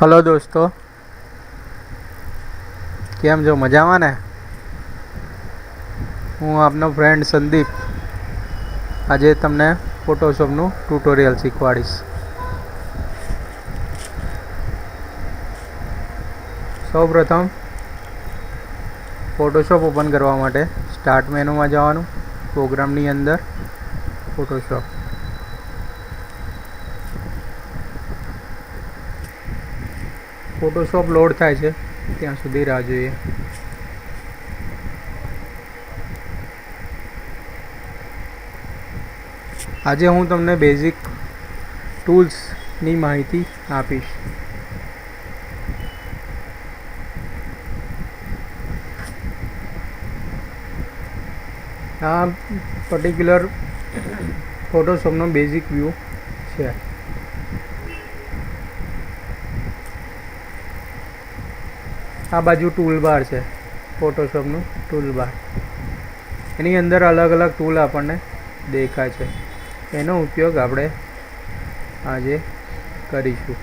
Hello દોસ્તો. કેમ છો? મજામાં ને? હું આપનો ફ્રેન્ડ સંદીપ. આજે તમને ફોટોશોપનું ટ્યુટોરિયલ શીખવાડીશ. સૌપ્રથમ ફોટોશોપ ઓપન કરવા માટે સ્ટાર્ટ મેનુમાં જવાનું પ્રોગ્રામની અંદર ફોટોશોપ ફોટોશોપ લોડ થાય છે. ત્યાં સુધી રાહ જોઈએ. આજે હું તમને બેઝિક ટૂલ્સની માહિતી આપીશ. આ પર્ટિક્યુલર ફોટોશોપનો બેઝિક વ્યૂ છે. આ બાજુ ટૂલ બાર છે ફોટોશોપનું ટૂલ બાર એની અંદર અલગ અલગ ટૂલ આપણને દેખાય છે. એનો ઉપયોગ આપણે આજે કરીશું.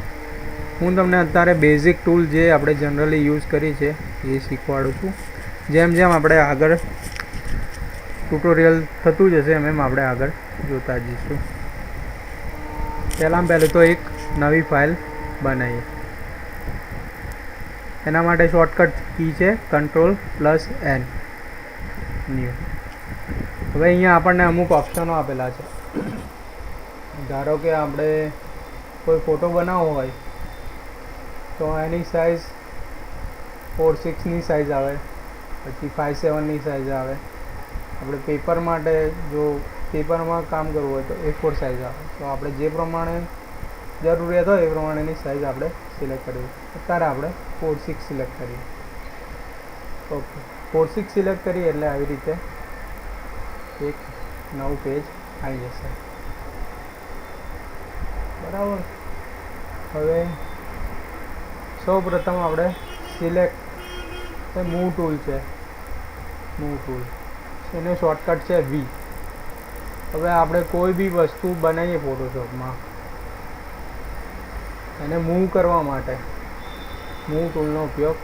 હું તમને અત્યારે બેઝિક ટૂલ જે આપણે જનરલી યુઝ કરી છે, એ શીખવાડું છું. જેમ જેમ આપણે આગળ ટ્યુટોરિયલ થતું જશે, એમ એમ આપણે આગળ જોતા જઈશું. પહેલાં પહેલું તો એક નવી ફાઇલ બનાવીએ. એના માટે શોર્ટકટ કી છે કંટ્રોલ પ્લસ એન ન્યૂ હવે અહીંયા આપણને અમુક ઓપ્શનો આપેલા છે. ધારો કે આપણે કોઈ ફોટો બનાવવો હોય, તો એની સાઇઝ ફોર સિક્સની સાઇઝ આવે, પછી ફાઇવ સેવનની સાઇઝ આવે. આપણે પેપર માટે જો પેપરમાં કામ કરવું હોય તો એ ફોર સાઇઝ આવે. તો આપણે જે પ્રમાણે જરૂરિયાત હોય એ પ્રમાણેની સાઇઝ આપણે સિલેક્ટ કરવી અત્યારે આપણે ફોર સિક્સ સિલેક્ટ કરીએ ઓકે. ફોર સિક્સ સિલેક્ટ કરીએ એટલે આવી રીતે એક નવું પેજ આવી જશે. બરાબર. હવે સૌ પ્રથમ આપણે સિલેક્ટ એ મૂવ ટૂલ છે. Move tool. એનું શોર્ટકટ છે વી હવે આપણે કોઈ બી વસ્તુ બનાવીએ ફોટોશોપમાં એને મૂવ કરવા માટે. મૂવ ટૂલનો ઉપયોગ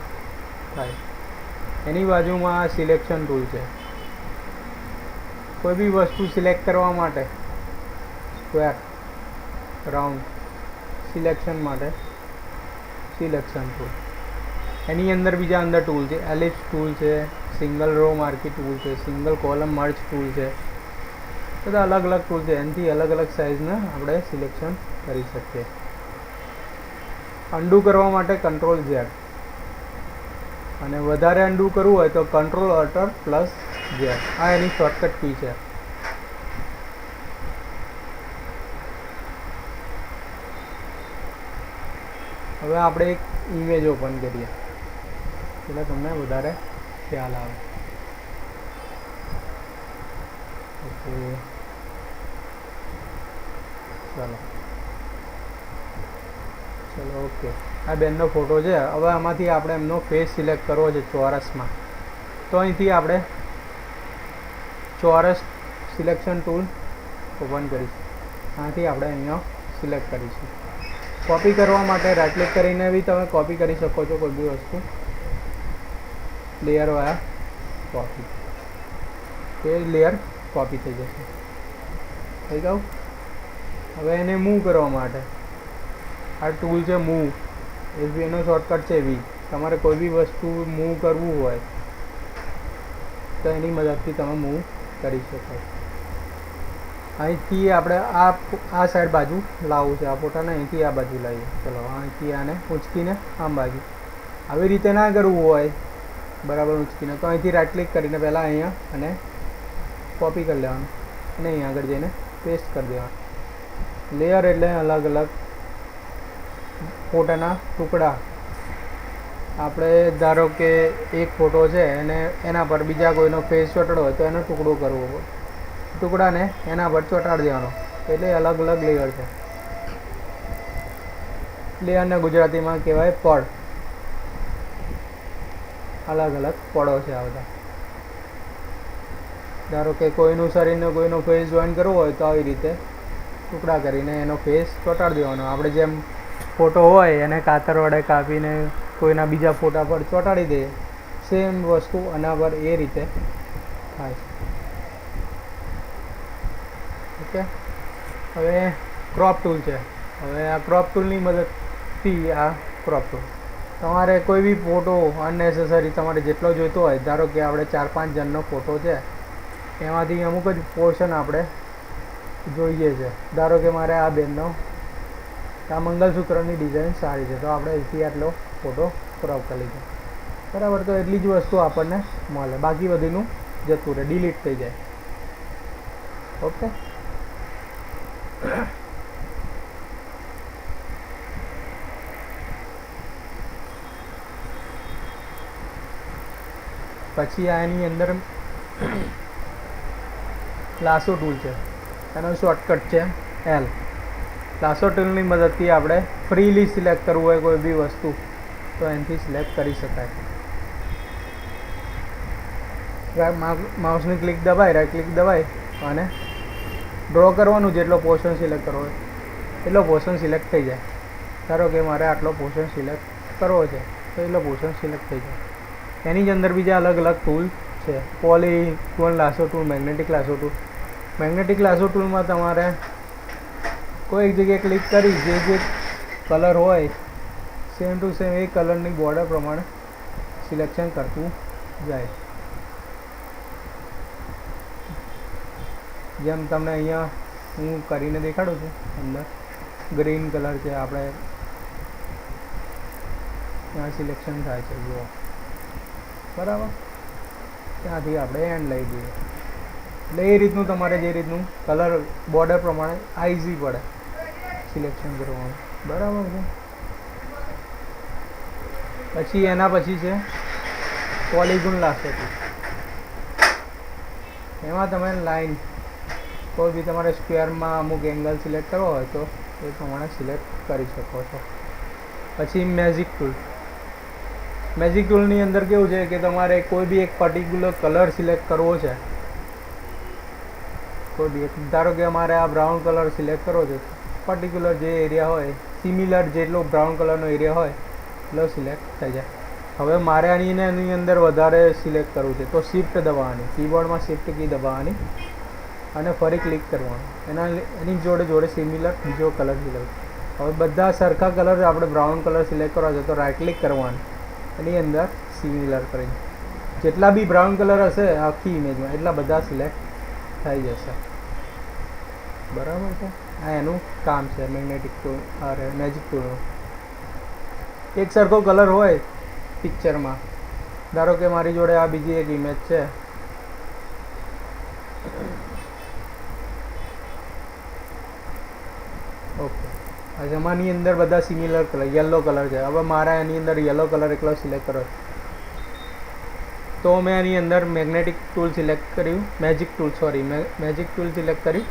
થાય. એની બાજુમાં આ સિલેક્શન ટૂલ છે. કોઈ બી વસ્તુ સિલેક્ટ કરવા માટે સ્ક્વેર રાઉન્ડ સિલેક્શન માટે સિલેક્શન ટૂલ એની અંદર બીજા અંદર ટૂલ છે. એલિપ્સ ટૂલ છે સિંગલ રો માર્કી ટૂલ છે સિંગલ કોલમ મર્ચ ટૂલ છે. બધા અલગ અલગ ટૂલ છે. એનાથી અલગ અલગ સાઇઝને આપણે સિલેક્શન કરી શકીએ. અન્ડુ કરવા માટે કંટ્રોલ ઝેડ અને વધારે અંડુ કરવું હોય તો કંટ્રોલ અલ્ટર પ્લસ ઝેડ આ એની શોર્ટકટ કી છે. હવે આપણે એક ઇમેજ ઓપન કરીએ. એટલે તમને વધારે ખ્યાલ આવે. ચાલો. ચલો, ઓકે. આ બેનનો ફોટો છે. હવે આમાંથી આપણે એમનો ફેસ સિલેક્ટ કરવો છે ચોરસમાં. તો અહીંથી આપણે ચોરસ સિલેક્શન ટૂલ ઓપન કરીશું. આથી આપણે અહીંયા સિલેક્ટ કરીશું. કોપી કરવા માટે રાઇટ ક્લિક કરીને બી તમે કોપી કરી શકો છો કોઈ બી વસ્તુ. લેયર વાયા કોપી એ લેયર કોપી થઈ જશે. થઈ ગયું? હવે એને મૂવ કરવા માટે. આ ટૂલ છે મૂવ એ એનો શોર્ટકટ છે વી તમારે કોઈ બી વસ્તુ મૂવ કરવું હોય, તો એની મદદથી તમે મૂવ કરી શકો. અહીંથી આપણે આ આ સાઈડ બાજુ લાવવું છે. આ ફોટાને અહીંથી આ બાજુ લાવીએ. ચલો, અહીંથી આને ઉંચકીને આમ બાજુ. આવી રીતે ના કરવું હોય, બરાબર ઉંચકીને તો અહીંથી રાઇટ ક્લિક કરીને પહેલાં અહીંયા અને કોપી કરી લેવાનું. અને અહીંયા આગળ જઈને પેસ્ટ કરી દેવાનું. લેયર એટલે અલગ અલગ ફોટાના ટુકડા. આપણે ધારો કે એક ફોટો છે અને એના પર બીજા કોઈનો ફેસ ચોટાડો હોય તો એનો ટુકડો કરવો હોય. ટુકડાને એના પર ચોંટાડી દેવાનો. એટલે અલગ અલગ લેયર છે. લેયરને ગુજરાતીમાં કહેવાય પડ. અલગ અલગ પડો છે આ બધા. ધારો કે કોઈનું શરીરને કોઈનો ફેસ જોઈન કરવો હોય તો આવી રીતે ટુકડા કરીને એનો ફેસ ચોંટાડી દેવાનો. આપણે જેમ ફોટો હોય એને કાતર વડે કાપીને કોઈના બીજા ફોટા પર ચોંટાડી દઈએ સેમ વસ્તુ આના પર એ રીતે થાય છે. ઓકે હવે ક્રોપ ટૂલ છે. હવે આ ક્રોપ ટૂલની મદદથી આ ક્રોપ ટૂલ તમારે કોઈ બી ફોટો અનનેસેસરી તમારે જેટલો જોઈતો હોય, ધારો કે આપણે ચાર પાંચ જણનો ફોટો છે, એમાંથી અમુક જ પોર્શન આપણે જોઈએ છે. ધારો કે મારે આ બેનનો આ મંગલસૂત્રની ડિઝાઇન સારી છે. તો આપણે અહીંથી આટલો ફોટો ક્રોપ કરી લીધો. બરાબર, તો એટલી જ વસ્તુ આપણને મળે. બાકી બધીનું જતું રહે ડિલીટ થઈ જાય. ઓકે? પછી આ એની અંદર લાસો ટૂલ છે. એનો શોર્ટકટ છે એલ લાસો ટૂલની મદદથી આપણે ફ્રીલી સિલેક્ટ કરવું હોય કોઈ બી વસ્તુ, તો એનાથી સિલેક્ટ કરી શકાય. માઉસની ક્લિક દબાય રાઈટ ક્લિક દબાય, અને ડ્રો કરવાનું જેટલો પોર્શન સિલેક્ટ કરવો હોય, એટલો પોર્શન સિલેક્ટ થઈ જાય. ધારો કે મારે આટલો પોર્શન સિલેક્ટ કરવો છે, તો એટલો પોર્શન સિલેક્ટ થઈ જાય. એની જ અંદર બીજા અલગ અલગ ટૂલ છે. Poly tool lasso tool magnetic lasso tool magnetic lasso ટૂલમાં તમારે કોઈ એક જગ્યાએ ક્લિક કરી, જે જે કલર હોય સેમ ટુ સેમ એ કલરની બોર્ડર પ્રમાણે સિલેક્શન કરતું જાય. જેમ તમને અહીંયા હું કરીને દેખાડું છું, અંદર ગ્રીન કલર છે, આપણે ત્યાં સિલેક્શન થાય છે, જુઓ. બરાબર? ત્યાંથી આપણે એન્ડ લઈ દઈએ. એટલે એ રીતનું તમારે જે રીતનું કલર બોર્ડર પ્રમાણે આઈઝી પડે. સિલેક્શન કરવાનું. બરાબર છે. પછી એના પછી છે પોલીગુન લાસ્ટ એમાં તમે લાઈન કોઈ બી તમારે સ્ક્વેરમાં અમુક એંગલ સિલેક્ટ કરવો હોય તો એ પ્રમાણે સિલેક્ટ કરી શકો છો. પછી મેજિક ટૂલ મેજિક ટૂલની અંદર કેવું છે કે તમારે કોઈ બી એક પર્ટિક્યુલર કલર સિલેક્ટ કરવો છે. કોઈ બી ધારો કે અમારે આ બ્રાઉન કલર સિલેક્ટ કરવો છે પર્ટિક્યુલર જે એરિયા હોય સિમિલર જેટલો બ્રાઉન કલરનો એરિયા હોય, એટલો સિલેક્ટ થઈ જાય. હવે મારે આની એની અંદર વધારે સિલેક્ટ કરવું છે, તો શિફ્ટ દબાવવાની કીબોર્ડમાં શિફ્ટ કી દબાવવાની અને ફરી ક્લિક કરવાનું. એના એની જોડે જોડે સિમિલર બીજો કલર સિલેક્ટ હવે બધા સરખા કલર આપણે બ્રાઉન કલર સિલેક્ટ કરવા છે, તો રાઇટ ક્લિક કરવાનું. એની અંદર સિમિલર કરી જેટલા બી બ્રાઉન કલર હશે, આખી ઇમેજમાં એટલા બધા સિલેક્ટ થઈ જશે. બરાબર છે? આ એનું કામ છે મેગ્નેટિક ટૂલ અરે મેજિક ટૂલનું એક સરખો કલર હોય પિક્ચરમાં ધારો કે મારી જોડે આ બીજી એક ઇમેજ છે. ઓકે આજે આમાંની અંદર બધા સિમિલર કલર યલો કલર છે. હવે મારા એની અંદર યલો કલર એકલો સિલેક્ટ કરો તો મેં એની અંદર મેગ્નેટિક ટૂલ સિલેક્ટ કર્યું. Magic tool sorry magic tool select કરી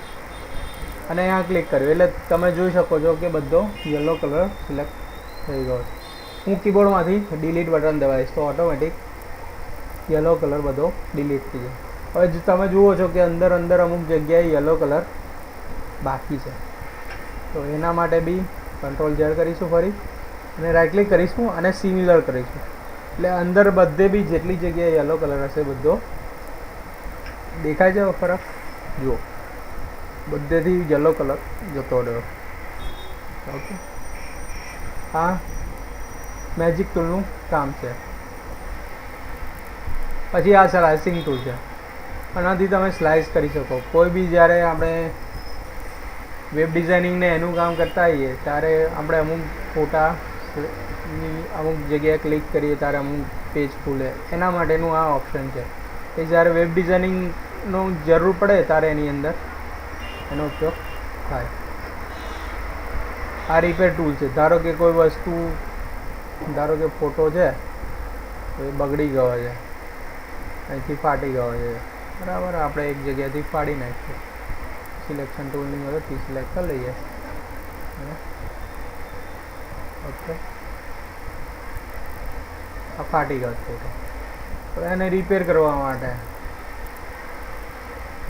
અને અહીંયા ક્લિક કર્યું. એટલે તમે જોઈ શકો છો કે બધો યલો કલર સિલેક્ટ થઈ ગયો હું કીબોર્ડમાંથી ડિલીટ બટન દબાવીશ તો ઓટોમેટિક યલો કલર બધો ડિલીટ થઈ જાય. હવે તમે જુઓ છો કે અંદર અંદર અમુક જગ્યાએ યલો કલર બાકી છે. તો એના માટે બી કંટ્રોલ ઝેડ કરીશું ફરી અને રાઈટ ક્લિક કરીશું અને સિમિલર કરીશું. એટલે અંદર બધે બી જેટલી જગ્યાએ યલો કલર હશે બધો દેખાય છે ફરક? જુઓ. બધેથી યલો કલર જતો રહ્યો. ઓકે હા. મેજિક ટૂલનું કામ છે. પછી આ સ્લાઇસિંગ ટૂલ છે. આનાથી તમે સ્લાઇસ કરી શકો. કોઈ બી જ્યારે આપણે વેબ ડિઝાઇનિંગને એનું કામ કરતા હોઈએ ત્યારે આપણે અમુક ફોટા અમુક જગ્યાએ ક્લિક કરીએ, ત્યારે અમુક પેજ ખુલે. એના માટેનું આ ઓપ્શન છે. એ જ્યારે વેબ ડિઝાઇનિંગનો જરૂર પડે ત્યારે એની અંદર એનો ઉપયોગ થાય. આ રિપેર ટૂલ છે. ધારો કે કોઈ વસ્તુ, ધારો કે ફોટો છે, એ બગડી ગયો છે. અહીંથી ફાટી ગયો છે. બરાબર, આપણે એક જગ્યાથી ફાડી નાખીએ. સિલેક્શન ટૂલની મદદથી સિલેક્ટ કરી લઈએ. ઓકે આ ફાટી ગયો ફોટો તો એને રિપેર કરવા માટે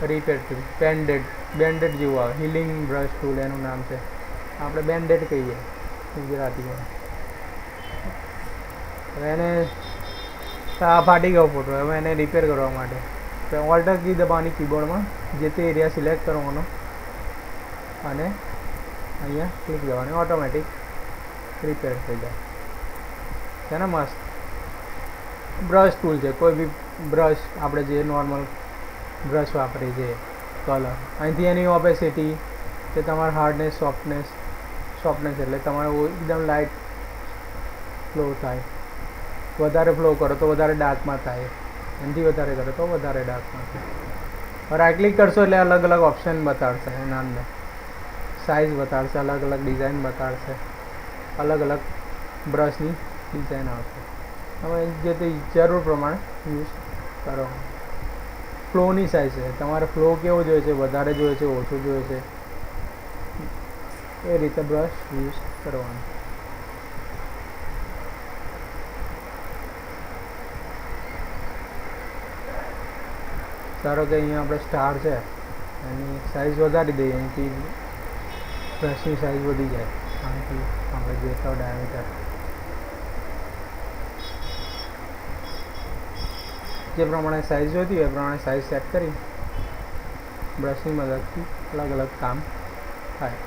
રિપેર ટૂલ બેન્ડેડ બેન્ડેડ જેવું આવે. હિલિંગ બ્રશ ટૂલ એનું નામ છે. આપણે બેન્ડેડ કહીએ ગુજરાતીમાં. હવે એને આ ફાટી ગયો ફોટો હવે એને રિપેર કરવા માટે. તો ઓલ્ટર કી દબાવવાની કીબોર્ડમાં જે તે એરિયા સિલેક્ટ કરવાનો અને અહીંયા ક્લિક કરવાની. ઓટોમેટિક રિપેર થઈ જાય. છે ને મસ્ત? બ્રશ ટૂલ છે. કોઈ બી બ્રશ આપણે જે નોર્મલ બ્રશ વાપરીએ છીએ કલર અહીંથી એની ઓપેસિટી કે તમારા હાર્ડનેસ સોફ્ટનેસ સોફ્ટનેસ એટલે તમારે એકદમ લાઇટ ફ્લો થાય. વધારે ફ્લો કરો તો વધારે ડાર્કમાં થાય. એનાથી વધારે કરો તો વધારે ડાર્કમાં થાય. રાઇટ ક્લિક કરશો એટલે અલગ અલગ ઓપ્શન બતાડશે એના અંદર. સાઇઝ બતાડશે, અલગ અલગ ડિઝાઇન બતાડશે. અલગ અલગ બ્રશની ડિઝાઇન આવશે. તમે જે તે જરૂર પ્રમાણે યુઝ કરો. ફ્લોની સાઇઝ છે. તમારે ફ્લો કેવો જોઈએ છે? વધારે જોઈએ છે? ઓછું જોઈએ છે? એ રીતે બ્રશ યુઝ કરવાનું. ધારો કે અહીંયા આપણે સ્ટાર છે. એની સાઇઝ વધારી દઈએ. અહીંથી બ્રશની સાઇઝ વધી જાય. આમથી આપણે જોઈતા ડાયામીટર જે પ્રમાણે સાઇઝ જોઈતી હોય એ પ્રમાણે સાઇઝ સેટ કરી બ્રશની મદદથી અલગ અલગ કામ થાય.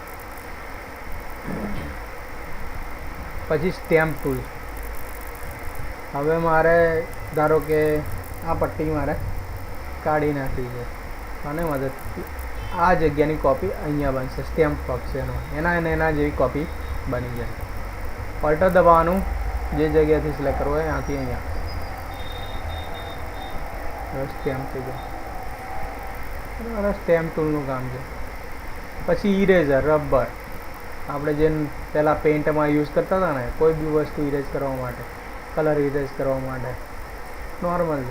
પછી સ્ટેમ્પ ટૂલ હવે મારે, ધારો કે આ પટ્ટી મારે કાઢી નાખવી છે અને મદદથી આ જગ્યાની કોપી અહીંયા બનશે સ્ટેમ્પ છે એનો. એના અને એના જેવી કોપી બની જશે. પલ્ટર દબાવવાનું જે જગ્યાથી સિલેક્ટ કરવું હોય ત્યાંથી અહીંયા. સ્ટેમ્પ થઈ જાય. મારા સ્ટેમ્પ ટૂલનું કામ છે. પછી ઇરેઝર રબર આપણે જે પહેલાં પેઇન્ટમાં યુઝ કરતા હતા ને, કોઈ બી વસ્તુ ઇરેઝ કરવા માટે કલર ઇરેઝ કરવા માટે નોર્મલ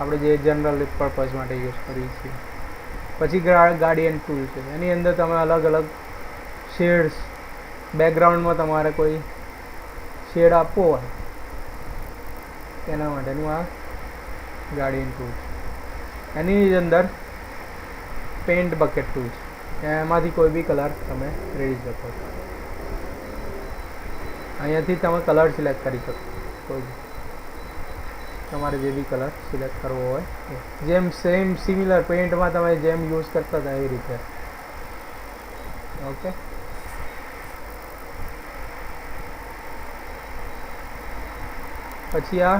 આપણે જે જનરલ પર્પઝ માટે યુઝ કરીએ છીએ. પછી ગાર્ડિયન ટૂલ છે. એની અંદર તમે અલગ અલગ શેડ્સ બેકગ્રાઉન્ડમાં તમારે કોઈ શેડ આપવો હોય, એના માટેનું આ ગાર્ડિયન ટૂલ છે એની અંદર પેન્ટ બકેટ ટૂલ છે એમાંથી કોઈ બી કલર તમે રેડી શકો છો અહીંયાથી તમે કલર સિલેક્ટ કરી શકો કોઈ બી તમારે જે બી કલર સિલેક્ટ કરવો હોય એ. જેમ સેમ સિમિલર પેઇન્ટમાં તમે જેમ યુઝ કરતા હતા એ રીતે ઓકે પછી આ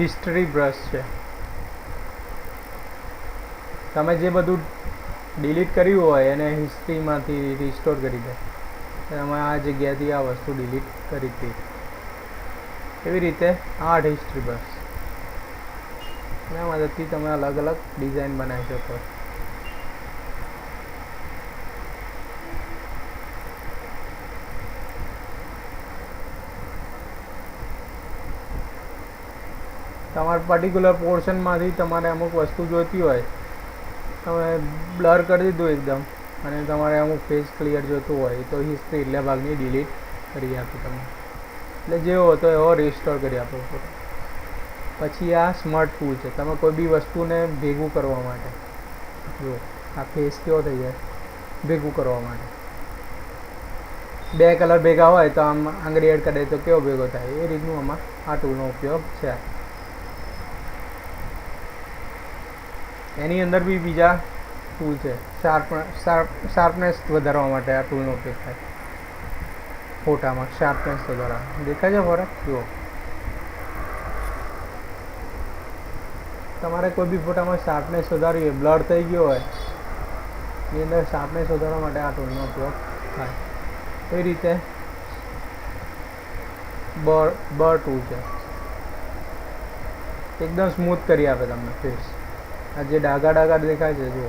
હિસ્ટ્રી બ્રશ છે. તમે જે બધું ડિલીટ કર્યું હોય એને હિસ્ટ્રીમાંથી રિસ્ટોર કરી દે. તમે આ જગ્યાથી આ વસ્તુ ડિલીટ કરી હતી એવી રીતે આઠ હિસ્ટ્રી બ્રશ એના મદદથી તમે અલગ અલગ ડિઝાઇન બનાવી શકો. તમારે પર્ટિક્યુલર પોર્શનમાંથી તમારે અમુક વસ્તુ જોઈતી હોય, તમે બ્લર કરી દીધું એકદમ, અને તમારે અમુક ફેસ ક્લિયર જોતું હોય, તો હિસ્ટ્રી એટલા ભાગની ડિલીટ કરી આપે તમે. એટલે જેવો હતો એવો રિસ્ટોર કરી આપો ફોટો પછી આ સ્માર્ટ ટૂલ છે. તમે કોઈ બી વસ્તુને ભેગું કરવા માટે જો આ ફેસ કેવો થઈ જાય, ભેગું કરવા માટે. બે કલર ભેગા હોય તો આમ આંગળી એડ કરે તો કેવો ભેગો થાય? એ રીતનું આમાં આ ટૂલનો ઉપયોગ છે. એની અંદર બી બીજા ટૂલ છે. શાર્પ શાર્પ શાર્પનેસ વધારવા માટે આ ટૂલનો ઉપયોગ થાય. ફોટામાં શાર્પનેસ વધારવા. દેખાય છે ફરક? જુઓ. તમારે કોઈ બી ફોટામાં શાર્પનેસ વધારવી હોય બ્લર થઈ ગયો હોય, એની અંદર શાર્પનેસ વધારવા માટે આ ટૂલનો ઉપયોગ થાય. એ રીતે બર બર ટૂલ છે. એકદમ સ્મૂથ કરી આપે તમને ફેસ આ જે ડાઘા ડાઘા દેખાય છે, જુઓ.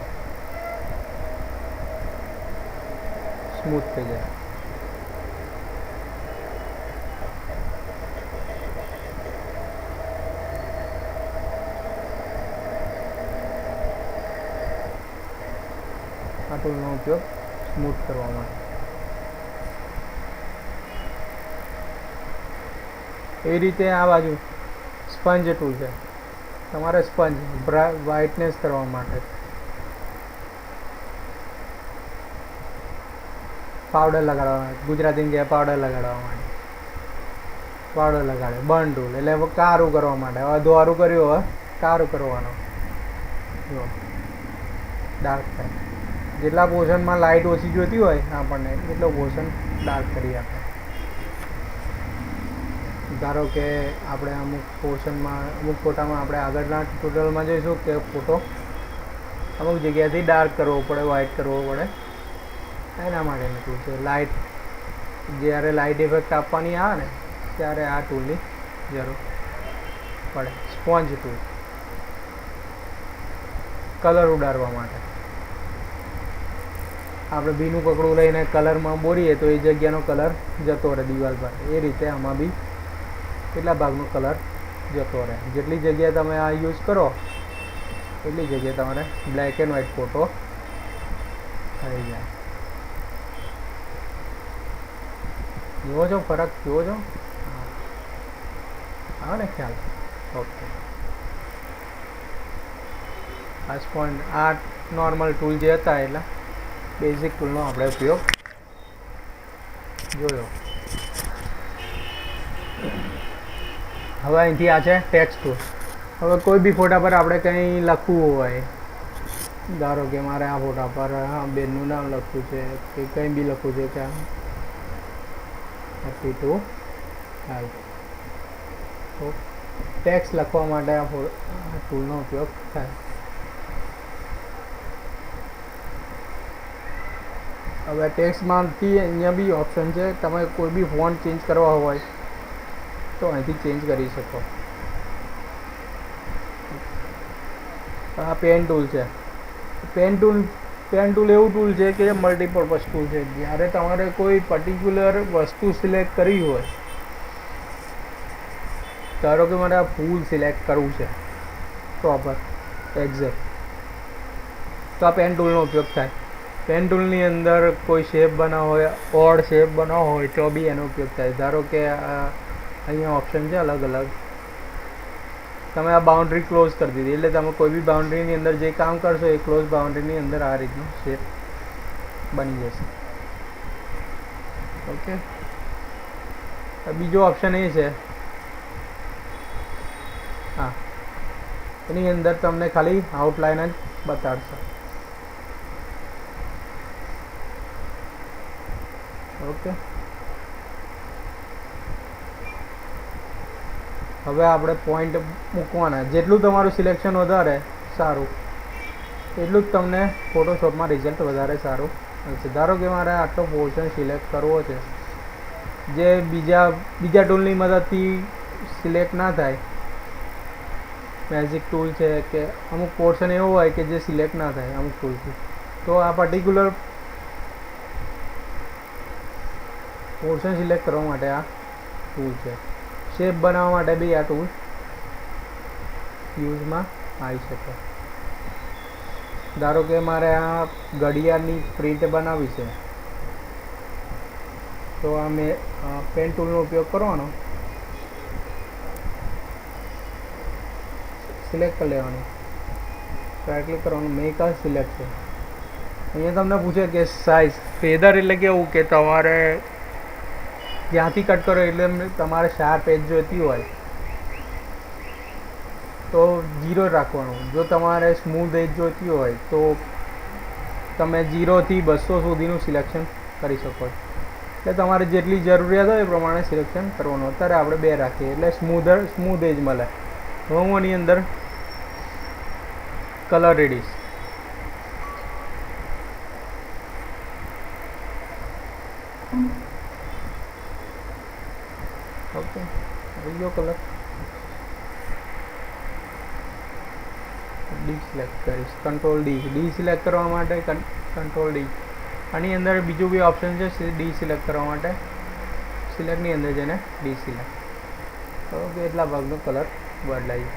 સ્મૂથ થઈ જાય. આ ટૂલનો ઉપયોગ સ્મૂથ કરવા માટે. એ રીતે આ બાજુ સ્પંજ ટૂલ છે. તમારે સ્પંજ વ્હાઇટનેસ કરવા માટે. પાવડર લગાડવા માટે ગુજરાતીમાં જે પાવડર લગાડવા માટે. પાવડર લગાડે બર્ન ટૂલ એટલે કારું કરવા માટે. હવે દોરું કર્યું, હવે કારું કરવાનું. જો ડાર્ક થાય. જેટલા પોર્શનમાં લાઇટ ઓછી જોતી હોય, આપણને એટલો પોર્શન ડાર્ક કરી આપે. ધારો કે આપણે અમુક પોર્શનમાં અમુક ફોટામાં આપણે આગળના ટોટલમાં જોઈશું કે ફોટો. અમુક જગ્યાથી ડાર્ક કરવો પડે વ્હાઇટ કરવો પડે. એના માટે નીકળું છે. લાઇટ જ્યારે લાઇટ ઇફેક્ટ આપવાની આવે ને, ત્યારે આ ટૂલની જરૂર પડે. સ્પોન્જ ટૂલ કલર ઉડાડવા માટે. આપણે ભીનું કકડું લઈને કલરમાં બોરીએ તો એ જગ્યાનો કલર જતો રહે દિવાલ પર. એ રીતે આમાં બી કેટલા ભાગનો કલર જતો રહે? જેટલી જગ્યાએ તમે આ યુઝ કરો, એટલી જગ્યાએ તમારે બ્લેક એન્ડ વ્હાઇટ ફોટો થઈ જાય. જુઓ છો ફરક? જુઓ છો? આવે ને ખ્યાલ? ઓકે. આ પોઈન્ટ આ નોર્મલ ટૂલ જે હતા એટલે બેઝિક ટૂલનો આપણે ઉપયોગ જોયો. હવે અહીંથી આ છે ટેક્સ્ટ ટુ હવે કોઈ બી ફોટા પર આપણે કંઈ લખવું હોય, ધારો કે મારે આ ફોટા પર હા બેનનું નામ લખવું છે, કે કંઈ બી લખવું છે કે હેપી ટુ તો ટેક્સ લખવા માટે આ ટૂલનો ઉપયોગ થાય. હવે ટેક્સમાંથી અહીંયા બી ઓપ્શન છે, તમે કોઈ બી ફોન ચેન્જ કરવા હોય તો અહીંથી ચેન્જ કરી શકો. આ પેન ટૂલ છે. પેન ટૂલ પેન ટૂલ એવું ટૂલ છે કે મલ્ટીપર્પઝ ટૂલ છે. જ્યારે તમારે કોઈ પર્ટિક્યુલર વસ્તુ સિલેક્ટ કરવી હોય, ધારો કે મારે આ ફૂલ સિલેક્ટ કરવું છે પ્રોપર એક્ઝેક્ટ તો આ પેન ટૂલનો ઉપયોગ થાય. પેન ટૂલની અંદર કોઈ શેપ બનાવો હોય ઓડ શેપ બનાવો હોય તો બી એનો ઉપયોગ થાય. ધારો કે આ અહીંયા ઓપ્શન છે અલગ અલગ. તમે આ બાઉન્ડ્રી ક્લોઝ કરી દીધી. એટલે તમે કોઈ બી બાઉન્ડ્રીની અંદર જે કામ કરશો એ ક્લોઝ બાઉન્ડ્રીની અંદર આ રીતનું શેપ બની જશે. ઓકે બીજો ઓપ્શન એ છે. હા. એની અંદર તમને ખાલી આઉટલાઇન જ બતાડશે. ઓકે હવે આપણે પોઈન્ટ મૂકવાના. જેટલું તમારું સિલેક્શન વધારે, સારું. એટલું જ તમને ફોટોશોપમાં રિઝલ્ટ વધારે સારું મળશે. ધારો કે મારે આટલો પોર્શન સિલેક્ટ કરવો છે. જે બીજા બીજા ટૂલની મદદથી સિલેક્ટ ના થાય. મેજિક ટૂલ છે કે અમુક પોર્શન એવો હોય કે જે સિલેક્ટ ના થાય અમુક ટૂલથી તો આ પર્ટિક્યુલર પોર્શન સિલેક્ટ કરવા માટે આ ટૂલ છે. શેપ બનાવવા માટે બી આ ટૂલ યુઝમાં આવી શકે. ધારો કે મારે આ ઘડિયાળની પ્રિન્ટ બનાવવી છે, તો આ મેં પેન ટૂલનો ઉપયોગ કરવાનો. સિલેક્ટ કરી લેવાનું. રાઈટ ક્લિક કરવાનું. મેક આ છે. અહીંયા તમને પૂછે કે સાઇઝ ફેદર એટલે કેવું કે તમારે જ્યાંથી કટ કરો એટલે તમારે શાર્પ એજ જોઈતી હોય, તો જીરો રાખવાનું. જો તમારે સ્મૂથ એજ જોઈતી હોય, તો તમે જીરોથી બસો સુધીનું સિલેક્શન કરી શકો છો. એટલે તમારે જેટલી જરૂરિયાત હોય એ પ્રમાણે સિલેક્શન કરવાનું. અત્યારે આપણે બે રાખીએ, એટલે સ્મૂધર સ્મૂથ એજ મળે. હું આની અંદર કલર રેડીશ ઓકે આવી ગયો કલર ડી સિલેક્ટ કરીશ કંટ્રોલ ડી ડી સિલેક્ટ કરવા માટે કંટ્રોલ ડી આની અંદર બીજું બી ઓપ્શન છે ડી સિલેક્ટ કરવા માટે. સિલેક્ટની અંદર જઈને ડી સિલેક્ટ તો એટલા ભાગનો કલર બદલાય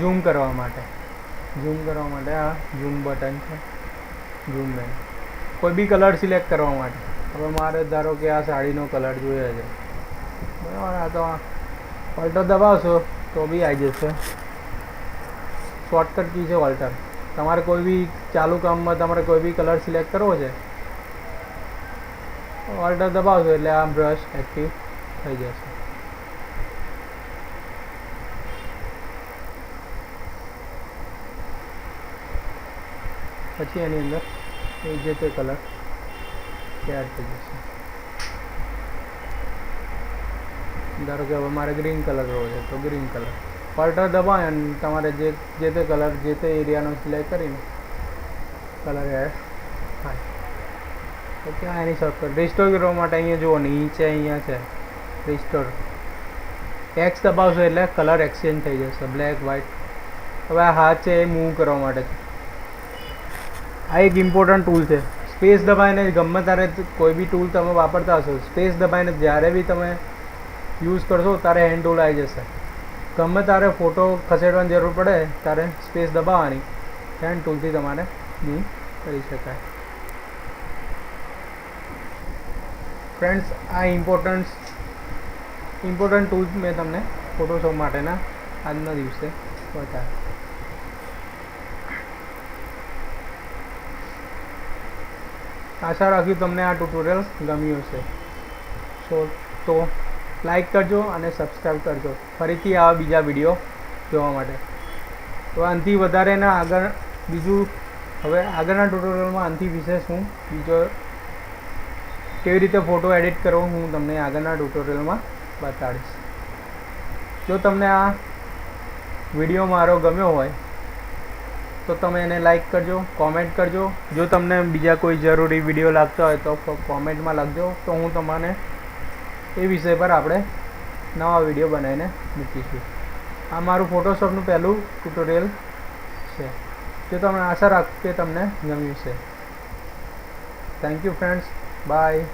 ઝૂમ કરવા માટે. ઝૂમ કરવા માટે આ ઝૂમ બટન છે. ઝૂમ બેન કોઈ બી કલર સિલેક્ટ કરવા માટે. હવે મારે ધારો કે આ સાડીનો કલર જોઈએ છે. બરાબર, આ તો ઓલ્ટર દબાવશો તો બી આવી જશે. શોર્ટકટ કી છે ઓલ્ટર તમારે કોઈ બી ચાલુ કામમાં તમારે કોઈ બી કલર સિલેક્ટ કરવો છે ઓલ્ટર દબાવશો એટલે આ બ્રશ એક્ટિવ થઈ જશે. પછી એની અંદર એ જે તે કલર તૈયાર થઈ જશે. ધારો કે હવે મારે ગ્રીન કલર કરવો છે, તો ગ્રીન કલર પલટર દબાવે અને તમારે જે જે તે કલર જે તે એરિયાનો સિલેક્ટ કરીને કલર એડ થાય. તો ક્યાં એની શોર્ટકટ રિસ્ટોર કરવા માટે અહીંયા જુઓ નીચે અહીંયા છે. રિસ્ટોર એક્સ દબાવશો એટલે કલર એક્સચેન્જ થઈ જશે. બ્લેક વ્હાઇટ હવે આ હાથ છે, એ મૂવ કરવા માટે છે. આ એક ઇમ્પોર્ટન્ટ ટૂલ છે. સ્પેસ દબાવીને ગમે ત્યારે કોઈ બી ટૂલ તમે વાપરતા હશો સ્પેસ દબાઈને જ્યારે બી તમે યુઝ કરશો તારે હેન્ડ આવી જશે. ગમે તારે ફોટો ખસેડવાની જરૂર પડે ત્યારે સ્પેસ દબાવવાની હેન્ડ ટૂલથી તમારે મૂવ કરી શકાય. ફ્રેન્ડ્સ આ ઇમ્પોર્ટન્ટ ઇમ્પોર્ટન્ટ ટૂલ્સ મેં તમને ફોટોશોપ માટેના આજના દિવસે બતાવ્યા. આશા રાખ્યું તમને આ ટ્યુટોરિયલ ગમ્યું હશે. સો તો લાઈક કરજો અને સબસ્ક્રાઈબ કરજો. ફરીથી આવા બીજા વીડિયો જોવા માટે. તો આનાથી વધારે ના આગળ બીજું હવે આગળના ટ્યુટોરિયલમાં આનાથી વિશેષ હું બીજો કેવી રીતે ફોટો એડિટ કરવો હું તમને આગળના ટ્યુટોરિયલમાં બતાડીશ. જો તમને આ વીડિયો મારો ગમ્યો હોય, તો તમે એને લાઈક કરજો કોમેન્ટ કરજો. જો તમને બીજા કોઈ જરૂરી વીડિયો લાગતા હોય તો કોમેન્ટમાં લખજો. તો હું તમને એ વિષય પર આપણે નવા વીડિયો બનાવીને મૂકીશું. આ મારું ફોટોશોપનું પહેલું ટ્યુટોરિયલ છે. જો તમને આશા રાખ કે તમને ગમ્યું છે થેન્ક યુ ફ્રેન્ડ્સ બાય